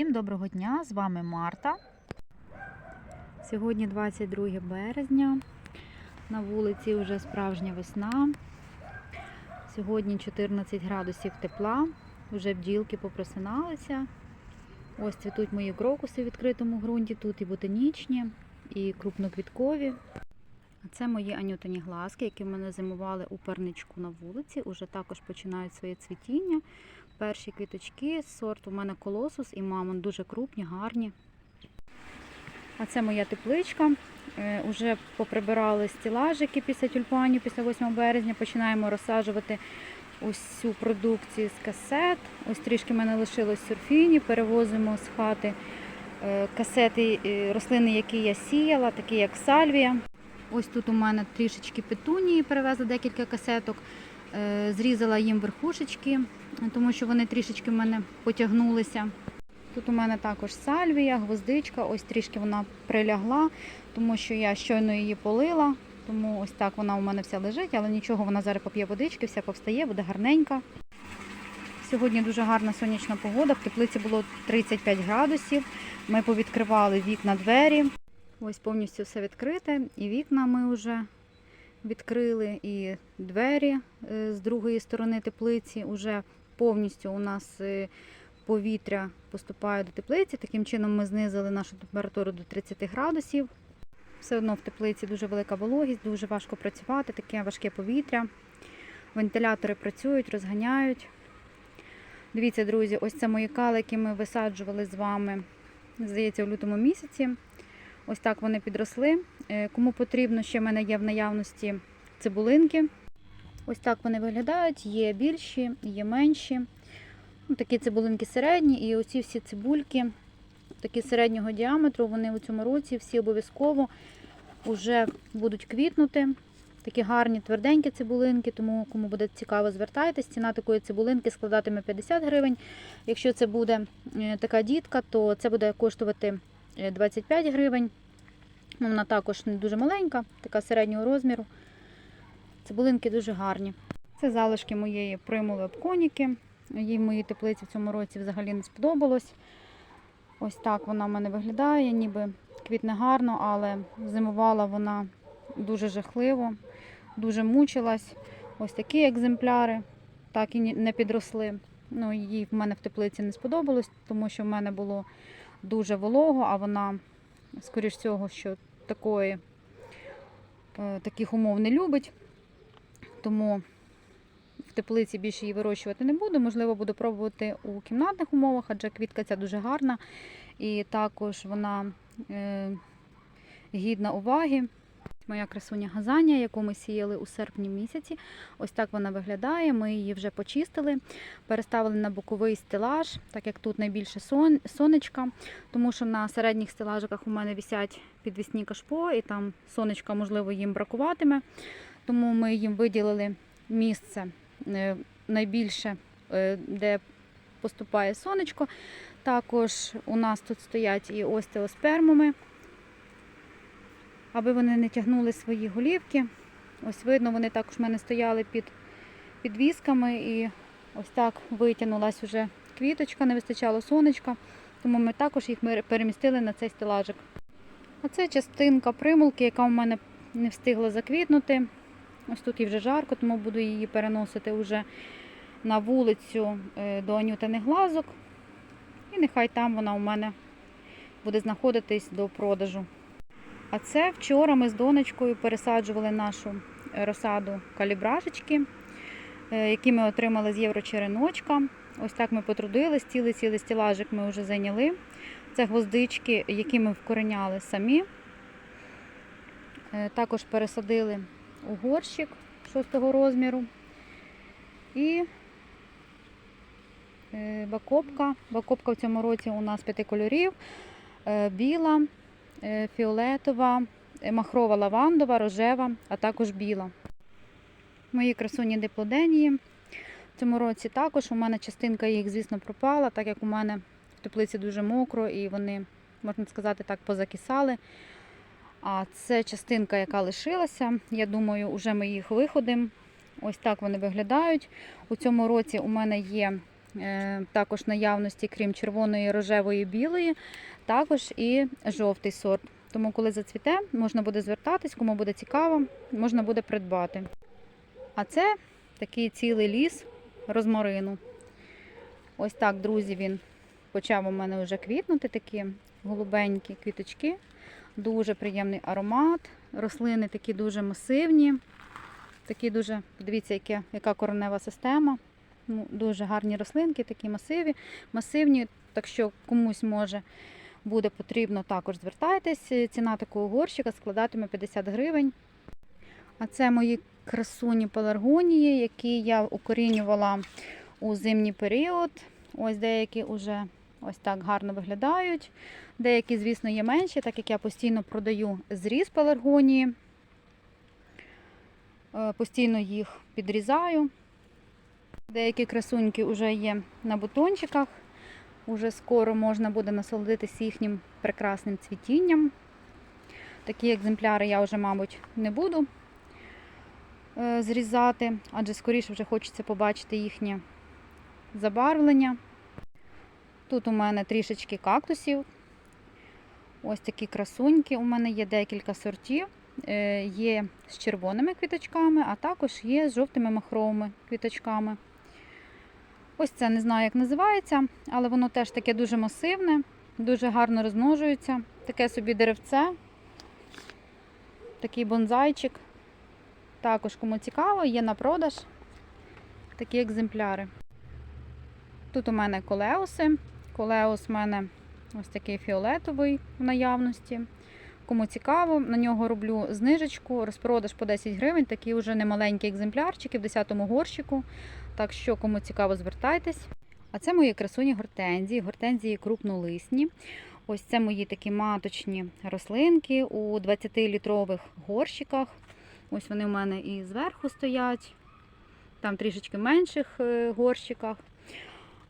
Всім доброго дня! З вами Марта. Сьогодні 22 березня. На вулиці вже справжня весна. Сьогодні 14 градусів тепла. Вже бджілки попросиналися. Ось цвітуть мої крокуси в відкритому ґрунті. Тут і ботанічні, і крупноквіткові. А це мої анютині глазки, які в мене зимували у парничку на вулиці. Уже також починають своє цвітіння. Перші квіточки, сорт у мене колосус і мамон, дуже крупні, гарні. А це моя тепличка. Е, Уже поприбирали стілажики після тюльпанів, після 8 березня. Починаємо розсаджувати усю продукцію з касет. Ось трішки в мене лишилось сурфіні. Перевозимо з хати е, касети, е, рослини, які я сіяла, такі як сальвія. Ось тут у мене трішечки петунії, перевезла декілька касеток. Зрізала їм верхушечки, тому що вони трішечки в мене потягнулися. Тут у мене також сальвія, гвоздичка, ось трішки вона прилягла, тому що я щойно її полила. Тому ось так вона у мене вся лежить, але нічого, вона зараз поп'є водички, вся повстає, буде гарненька. Сьогодні дуже гарна сонячна погода. В теплиці було 35 градусів. Ми повідкривали вікна двері. Ось повністю все відкрите, і вікна ми вже відкрили, і двері е, з другої сторони теплиці. Уже повністю у нас е, повітря поступає до теплиці. Таким чином ми знизили нашу температуру до 30 градусів. Все одно в теплиці дуже велика вологість, дуже важко працювати, таке важке повітря. Вентилятори працюють, розганяють. Дивіться, друзі, ось це мої кали, які ми висаджували з вами, здається, у лютому місяці. Ось так вони підросли. Е, Кому потрібно, ще в мене є в наявності цибулинки. Ось так вони виглядають. Є більші, є менші. Ну, такі цибулинки середні, і оці всі цибульки, такі середнього діаметру, вони у цьому році всі обов'язково вже будуть квітнути. Такі гарні тверденькі цибулинки, тому кому буде цікаво, звертайтесь. Ціна такої цибулинки складатиме 50 гривень. Якщо це буде е, така дітка, то це буде коштувати е, 25 гривень. Ну, Вона також не дуже маленька, така середнього розміру. Цибулинки дуже гарні. Це залишки моєї примули обконіки. Їй в моїй теплиці в цьому році взагалі не сподобалось. Ось так вона в мене виглядає, ніби квітне гарно, але зимувала вона дуже жахливо, дуже мучилась. Ось такі екземпляри так і не підросли. Ну, їй в мене в теплиці не сподобалось, тому що в мене було дуже волого, а вона, скоріш всього, що такої, е, таких умов не любить. Тому в теплиці більше її вирощувати не буду. Можливо, буду пробувати у кімнатних умовах, адже квітка ця дуже гарна. І також вона е, гідна уваги. Моя красуня газанія, яку ми сіяли у серпні місяці. Ось так вона виглядає. Ми її вже почистили, переставили на боковий стелаж, так як тут найбільше сон, сонечка, тому що на середніх стелажиках у мене висять підвісні кашпо, і там сонечка, можливо, їм бракуватиме. Тому ми їм виділили місце е, найбільше, е, де поступає сонечко. Також у нас тут стоять і остеоспермуми, аби вони не тягнули свої голівки. Ось видно, вони також в мене стояли під підвісками і ось так витягнулась вже квіточка, не вистачало сонечка, тому ми також їх перемістили на цей стелажик. А це частинка примулки, яка у мене не встигла заквітнути. Ось тут їй вже жарко, тому буду її переносити вже на вулицю е, до анютиних глазок. І нехай там вона у мене буде знаходитись до продажу. А це вчора ми з донечкою пересаджували нашу розсаду калібражечки, е, які ми отримали з єврочереночка. Ось так ми потрудились, цілий цілий стілажик ми вже зайняли. Це гвоздички, які ми вкореняли самі. Е, Також пересадили горщик 6 розміру. І е, бакопка. Бакопка в цьому році у нас п'яти кольорів. Е, Біла, е, фіолетова, махрова лавандова, рожева, а також біла. Мої красуні диплоденії. В цьому році також у мене частинка їх, звісно, пропала, так як у мене в теплиці дуже мокро і вони, можна сказати, так позакисали. А це частинка, яка лишилася. Я думаю, вже ми їх виходимо. Ось так вони виглядають. У цьому році у мене є е, також наявності, крім червоної, рожевої, білої, також і жовтий сорт. Тому, коли зацвіте, можна буде звертатись, кому буде цікаво, можна буде придбати. А це такий цілий ліс розмарину. Ось так, друзі, він почав у мене вже квітнути, такі голубенькі квіточки. Дуже приємний аромат. Рослини такі дуже масивні. Такі дуже, подивіться, яке, яка коренева система. Ну, дуже гарні рослинки, такі масиві, масивні. Так що комусь може буде потрібно, також звертайтесь. Ціна такого горщика складатиме 50 гривень. А це мої красуні пеларгонії, які я укорінювала у зимній період. Ось деякі вже ось так гарно виглядають. Деякі, звісно, є менші, так як я постійно продаю зріз пеларгонії. Е, Постійно їх підрізаю. Деякі красуньки вже є на бутончиках. Уже скоро можна буде насолодитися їхнім прекрасним цвітінням. Такі екземпляри я вже, мабуть, не буду е, зрізати, адже скоріше вже хочеться побачити їхнє забарвлення. Тут у мене трішечки кактусів. Ось такі красуньки. У мене є декілька сортів. Е, Є з червоними квіточками, а також є з жовтими махровими квіточками. Ось це не знаю, як називається, але воно теж таке дуже масивне, дуже гарно розмножується. Таке собі деревце, такий бонзайчик. Також, кому цікаво, є на продаж такі екземпляри. Тут у мене колеуси. Колеус у мене ось такий фіолетовий в наявності. Кому цікаво, на нього роблю знижечку, розпродаж по 10 гривень, такі вже немаленькі екземплярчики в 10-му горщику. Так що, кому цікаво, звертайтесь. А це мої красуні гортензії, гортензії крупнолисні. Ось це мої такі маточні рослинки у 20-літрових горщиках. Ось вони у мене і зверху стоять, там трішечки менших е, горщиках.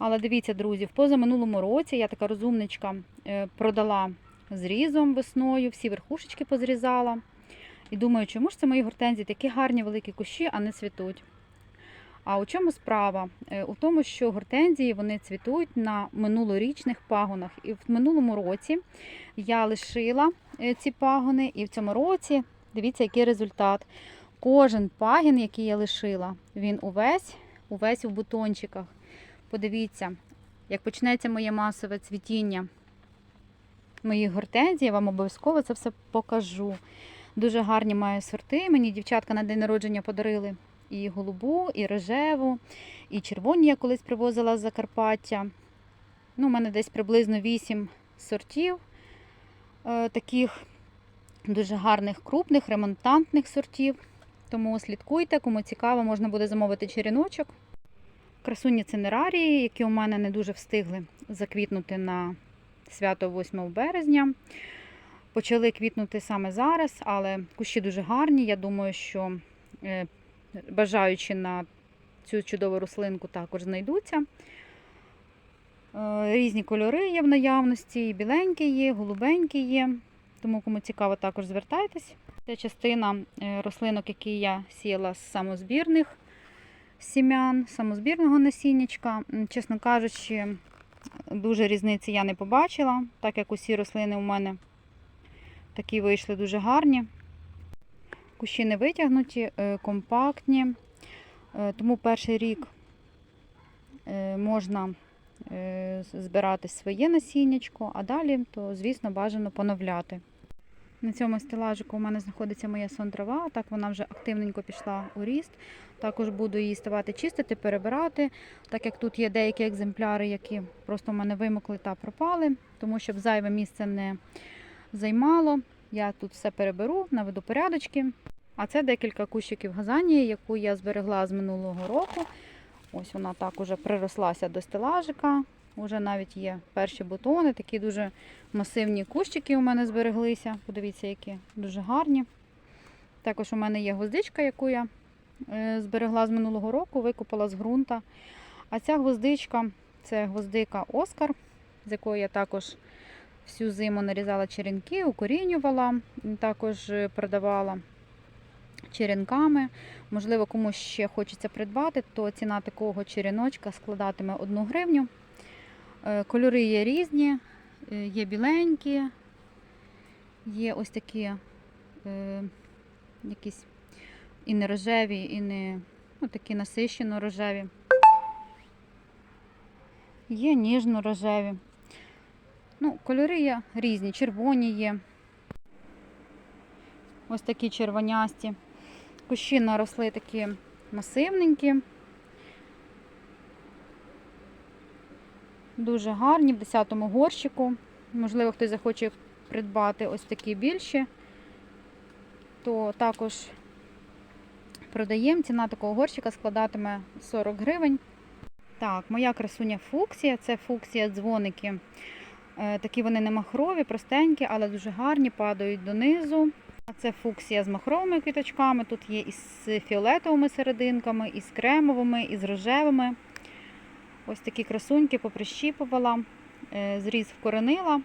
Але дивіться, друзі, в позаминулому році я така розумничка е, продала зрізом весною, всі верхушечки позрізала. І думаю, чому ж це мої гортензії такі гарні великі кущі, а не цвітуть. А у чому справа? Е, У тому, що гортензії вони цвітуть на минулорічних пагонах. І в минулому році я лишила е, ці пагони, і в цьому році дивіться, який результат. Кожен пагін, який я лишила, він увесь, увесь у бутончиках. Подивіться, як почнеться моє масове цвітіння моїх гортензій, я вам обов'язково це все покажу. Дуже гарні маю сорти. Мені дівчатка на день народження подарили і голубу, і рожеву, і червоні я колись привозила з Закарпаття. Ну, У мене десь приблизно 8 сортів е, таких дуже гарних, крупних, ремонтантних сортів. Тому слідкуйте, кому цікаво, можна буде замовити черіночок. Красуні цинерарії, які у мене не дуже встигли заквітнути на свято 8 березня. Почали квітнути саме зараз, але кущі дуже гарні. Я думаю, що е, бажаючи на цю чудову рослинку також знайдуться. Е, Різні кольори є в наявності, і біленькі є, голубенькі є. Тому, кому цікаво, також звертайтесь. Це частина е, рослинок, які я сіяла з самозбірних сім'ян, самозбірного насіннячка. Чесно кажучи, дуже різниці я не побачила, так як усі рослини у мене такі вийшли дуже гарні. Кущі не витягнуті, е, компактні, Е, тому перший рік е, можна збирати своє насіннячко, а далі, то, звісно, бажано поновляти. На цьому стелажику у мене знаходиться моя сон-трава, так вона вже активненько пішла у ріст. Також буду її ставати чистити, перебирати, так як тут є деякі екземпляри, які просто в мене вимокли та пропали, тому щоб зайве місце не займало. Я тут все переберу, наведу порядочки. А це декілька кущиків газанії, яку я зберегла з минулого року. Ось вона так уже прирослася до стелажика. Уже навіть є перші бутони, такі дуже масивні кущики у мене збереглися. Подивіться, які дуже гарні. Також у мене є гвоздичка, яку я е, зберегла з минулого року, викопала з ґрунта. А ця гвоздичка це гвоздика Оскар, з якої я також всю зиму нарізала черенки, укорінювала, також е, продавала черенками. Можливо, комусь ще хочеться придбати, то ціна такого череночка складатиме 1 гривню. Е, Кольори є різні, е, є біленькі, є ось такі е, якісь і не рожеві, і не ну, такі насищено рожеві. Є ніжно-рожеві. Ну, кольори є різні, червоні є. Ось такі червонясті. Кущі наросли такі масивненькі. Дуже гарні в 10-му горщику. Можливо, хтось захоче придбати ось такі більші, то також продаємо. Ціна такого горщика складатиме 40 гривень. Так, моя красуня фуксія. Це фуксія дзвоники. Е, Такі вони не махрові, простенькі, але дуже гарні, падають донизу. А Це фуксія з махровими квіточками. Тут є із фіолетовими серединками, із кремовими, із рожевими. Ось такі красуньки поприщіпувала, е, зріз вкоренила.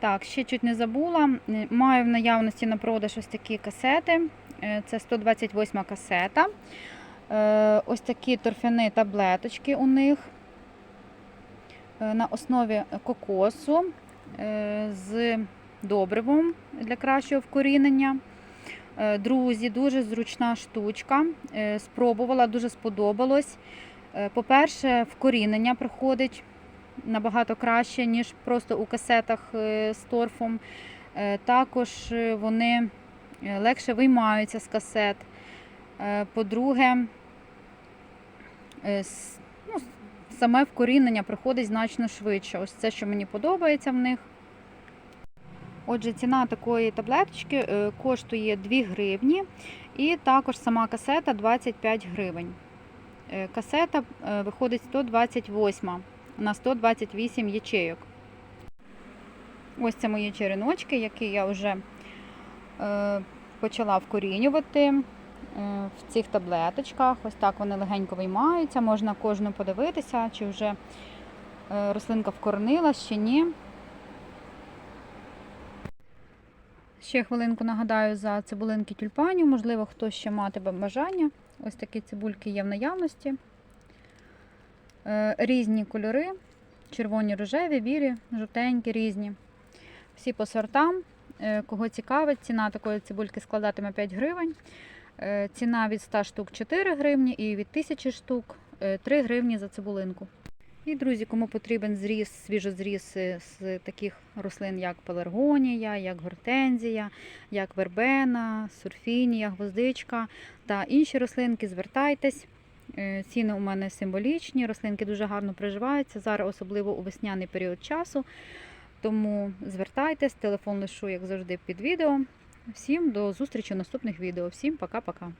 Так, ще чуть не забула. Е, Маю в наявності на продаж ось такі касети. Е, Це 128 касета. Ось такі торфяні таблеточки у них на основі кокосу з добривом для кращого вкорінення. Друзі, дуже зручна штучка. Спробувала, дуже сподобалось. Е, По-перше, вкорінення приходить набагато краще, ніж просто у касетах е, з торфом. Е, Також вони легше виймаються з касет. По-друге, ну, саме вкорінення приходить значно швидше. Ось це, що мені подобається в них. Отже, ціна такої таблеточки коштує 2 гривні, і також сама касета 25 гривень. Е, Касета е, виходить 128 на 128 ячейок. Ось це мої череночки, які я вже е, почала вкорінювати в цих таблеточках. Ось так вони легенько виймаються. Можна кожну подивитися, чи вже рослинка вкоренила, чи ні. Ще хвилинку нагадаю за цибулинки тюльпанів. Можливо, хтось ще матиме бажання. Ось такі цибульки є в наявності. Е, Різні кольори: червоні, рожеві, білі, жовтенькі, різні. Всі по сортам. Е, Кого цікавить, ціна такої цибульки складатиме 5 гривень. Е, Ціна від 100 штук 4 гривні і від 1000 штук е, 3 гривні за цибулинку. І, друзі, кому потрібен зріз, свіжозріз з таких рослин, як пеларгонія, як гортензія, як вербена, сурфінія, гвоздичка та інші рослинки, звертайтесь. Е, Ціни у мене символічні, рослинки дуже гарно приживаються, зараз особливо у весняний період часу. Тому звертайтесь, телефон лишу, як завжди, під відео. Всім до зустрічі в наступних відео. Всім пока-пока.